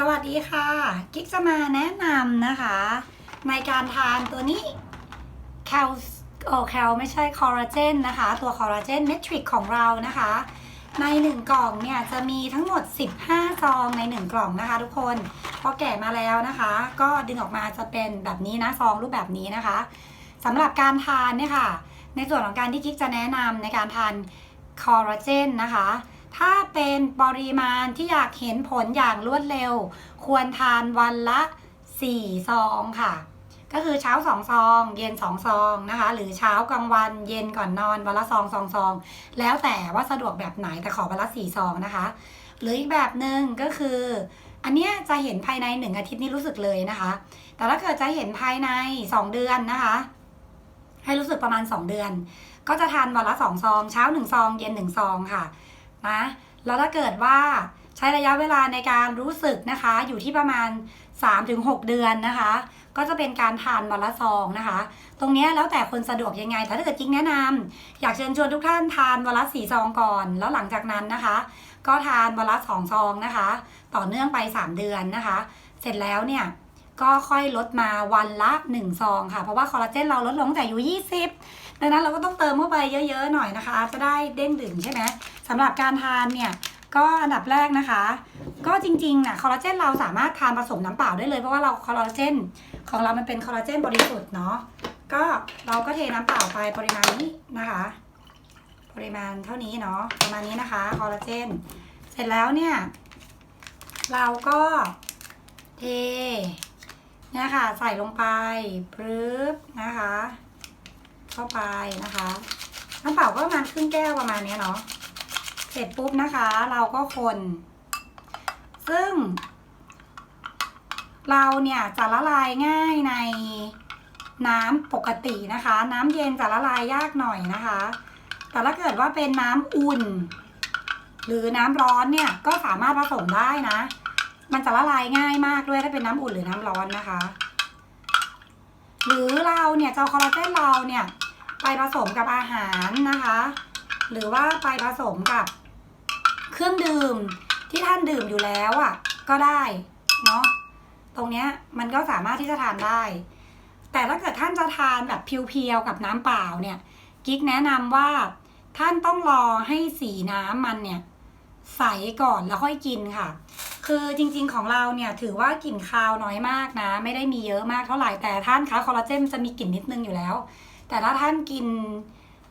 สวัสดีค่ะ กิ๊กจะมาแนะนำนะคะ ในการทานตัวนี้แคลโอแคลไม่ใช่คอลลาเจนนะคะ ตัวคอลลาเจนเมทริกของเรานะคะ ใน 1 กล่องเนี่ยจะมีทั้งหมด 15 ซองใน 1 กล่องนะคะทุกคนพอแกะมาแล้วนะคะ ก็ดึงออกมาจะเป็นแบบนี้นะซองรูปแบบนี้นะคะสำหรับการทานเนี่ยค่ะ ในส่วนของการที่กิ๊กจะแนะนำในการทานคอลลาเจนนะคะ ถ้าเป็นปริมาณที่อยากเห็นผลอย่างรวดเร็ว ควรทานวันละ 4 ซองค่ะ ก็คือเช้า 2 ซอง เย็น 2 ซองนะคะ หรือเช้ากลางวันเย็นก่อนนอนวันละซองสองซอง แล้วแต่ว่าสะดวกแบบไหนแต่ขอวันละ 4 ซองนะคะ หรืออีกแบบหนึ่งก็คือ อันเนี้ยจะเห็นภายใน 1 อาทิตย์นี่รู้สึกเลยนะคะ แต่ถ้าเกิดจะเห็นภายใน 2 เดือนนะคะ ให้รู้สึกประมาณ 2 เดือน ก็จะทานวันละ2ซอง เช้า1ซอง เย็น1ซองค่ะ นะ แล้วถ้าเกิดว่าใช้ระยะเวลาในการรู้สึกนะคะ อยู่ที่ประมาณ 3-6 เดือนนะคะ ก็จะเป็นการทานวันละซองนะคะ ตรงนี้แล้วแต่คนสะดวกยังไง แต่ถ้าเกิดจริงแนะนำอยากเชิญชวนทุกท่านทานวันละสี่ซองก่อน แล้วหลังจากนั้นนะคะ ก็ทานวันละสองซองนะคะ ต่อเนื่องไป 3 เดือนนะคะ เสร็จแล้วเนี่ยก็ค่อยลดมาวันละ1ซองค่ะ เพราะว่าคอลลาเจนเราลดลงแต่อายู่20 ดังนั้นเราก็ต้องเติมเข้าไปเยอะ ๆ หน่อยนะคะ จะได้เด้งดึงใช่ไหม สำหรับการทานเนี่ยก็อันดับแรกนะคะ ก็จริงๆนะคอลลาเจนเราสามารถทานผสมน้ำเปล่าได้เลยเพราะว่าเราคอลลาเจนของเรามันเป็นคอลลาเจนบริสุทธิ์เนาะก็เราก็เทน้ำเปล่าไปปริมาณนี้นะคะ ปริมาณเท่านี้เนาะประมาณนี้นะคะคอลลาเจนเสร็จแล้วเนี่ย เราก็เทเนี่ยค่ะใส่ลงไปปึ๊บนะคะ เข้าไปนะคะน้ำเปล่าก็ประมาณครึ่งแก้วประมาณนี้เนาะ สร็จปุ๊บนะคะเราก็คน ซึ่ง เราเนี่ยจะละลายง่ายในน้ำปกตินะคะ น้ำเย็นจะละลายยากหน่อยนะคะ แต่ถ้าเกิดว่าเป็นน้ำอุ่น หรือน้ำร้อนเนี่ยก็สามารถผสมได้นะ มันจะละลายง่ายมากด้วยถ้าเป็นน้ำอุ่นหรือน้ำร้อนนะคะ หรือเราเนี่ยจะเอาคอลลาเจนเราเนี่ยไปผสมกับอาหารนะคะ หรือว่าไปผสมกับ เครื่องดื่มที่ท่านดื่มอยู่แล้วอะ ก็ได้เนาะตรงเนี้ยมันก็สามารถที่จะทานได้ แต่ถ้าเกิดท่านจะทานแบบเพียวๆกับน้ำเปล่าเนี่ยกิ๊กแนะนำว่าท่านต้องรอให้สีน้ำมันเนี่ยใสก่อนแล้วค่อยกินค่ะ คือจริงๆของเราเนี่ยถือว่ากลิ่นคาวน้อยมากนะ ไม่ได้มีเยอะมากเท่าไหร่แต่ท่านคะคอลลาเจนจะมีกลิ่นนิดนึงอยู่แล้ว แต่ถ้าท่านกิน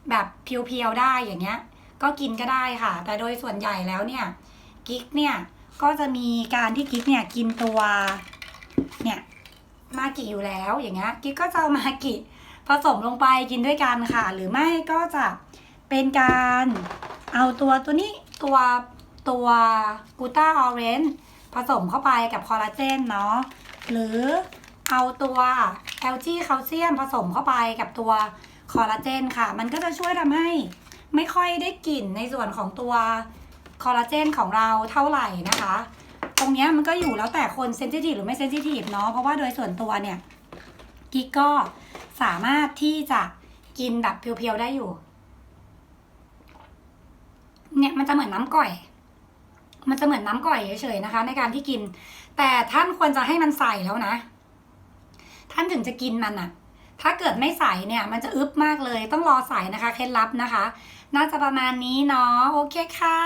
แบบเพียวๆได้อย่างเงี้ย ก็กินก็ได้ค่ะ แต่โดยส่วนใหญ่แล้วเนี่ยกิ๊กเนี่ยก็จะมีการที่กิ๊กเนี่ยกินตัวเนี่ยมากิอยู่แล้วอย่างเงี้ยกิ๊กก็จะเอามากิผสมลงไปกินด้วยกันค่ะ หรือไม่ก็จะเป็นการเอาตัวตัวนี้ตัวตัวกูต้าออเรนจ์ผสมเข้าไปกับคอลลาเจนเนาะหรือเอาตัวแอลจีแคลเซียมผสมเข้าไปกับตัวคอลลาเจนค่ะ มันก็จะช่วยทำให้ ไม่ค่อยได้กลิ่นในส่วนของตัวคอลลาเจนของเราเท่าไหร่นะคะ ตรงนี้มันก็อยู่แล้วแต่คนเซนซิทีฟหรือไม่เซนซิทีฟเนาะเพราะว่าโดยส่วนตัวเนี่ยกิ๊กก็สามารถที่จะกินแบบเพียวๆได้อยู่ เนี่ยมันจะเหมือนน้ำก่อย มันจะเหมือนน้ำก่อยเฉยๆนะคะ ในการที่กิน แต่ท่านควรจะให้มันใส่แล้วนะ ท่านถึงจะกินมันอะ ถ้าเกิดไม่ใส่เนี่ยมันจะอึบมากเลยต้องรอใส่นะคะเคล็ดลับนะคะ น่าจะประมาณนี้เนาะโอเคค่ะ